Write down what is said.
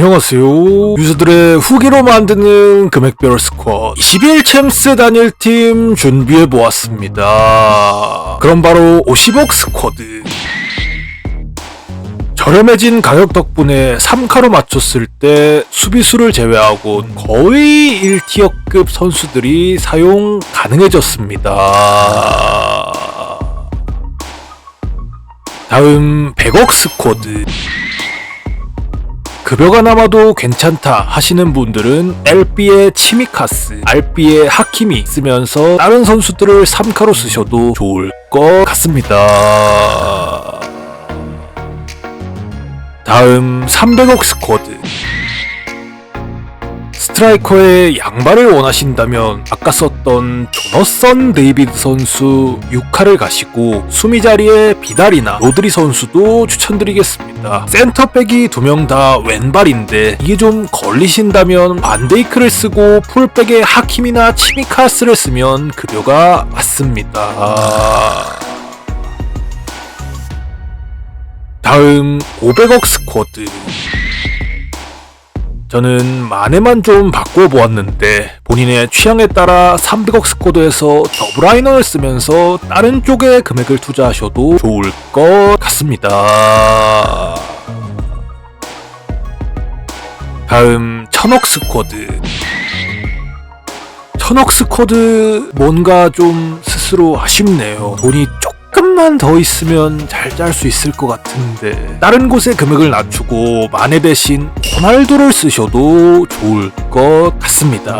안녕하세요. 유저들의 후기로 만드는 금액별 스쿼드 21 챔스 단일 팀 준비해 보았습니다. 그럼 바로 50억 스쿼드. 저렴해진 가격 덕분에 3카로 맞췄을 때 수비수를 제외하고 거의 1티어급 선수들이 사용 가능해졌습니다. 다음 100억 스쿼드. 급여가 남아도 괜찮다 하시는 분들은 LB의 치미카스, RB의 하키미 쓰면서 다른 선수들을 3카로 쓰셔도 좋을 것 같습니다. 다음 300억 스쿼드. 스트라이커의 양발을 원하신다면 아까 썼던 조너선 데이비드 선수 6카를 가시고 수미 자리에 비달이나 로드리 선수도 추천드리겠습니다. 센터백이 두 명 다 왼발인데 이게 좀 걸리신다면 반데이크를 쓰고 풀백에 하킴이나 치미카스를 쓰면 급여가 맞습니다. 다음 500억 스쿼드 저는 만에만 좀 바꿔보았는데 본인의 취향에 따라 300억 스쿼드에서 더블라이너를 쓰면서 다른 쪽에 금액을 투자하셔도 좋을 것 같습니다. 다음 1000억 스쿼드 천억 스쿼드 뭔가 좀 스스로 아쉽네요. 돈이 조금만 더 있으면 잘 짤 수 있을 것 같은데 다른 곳에 금액을 낮추고 마네 대신 호날두를 쓰셔도 좋을 것 같습니다.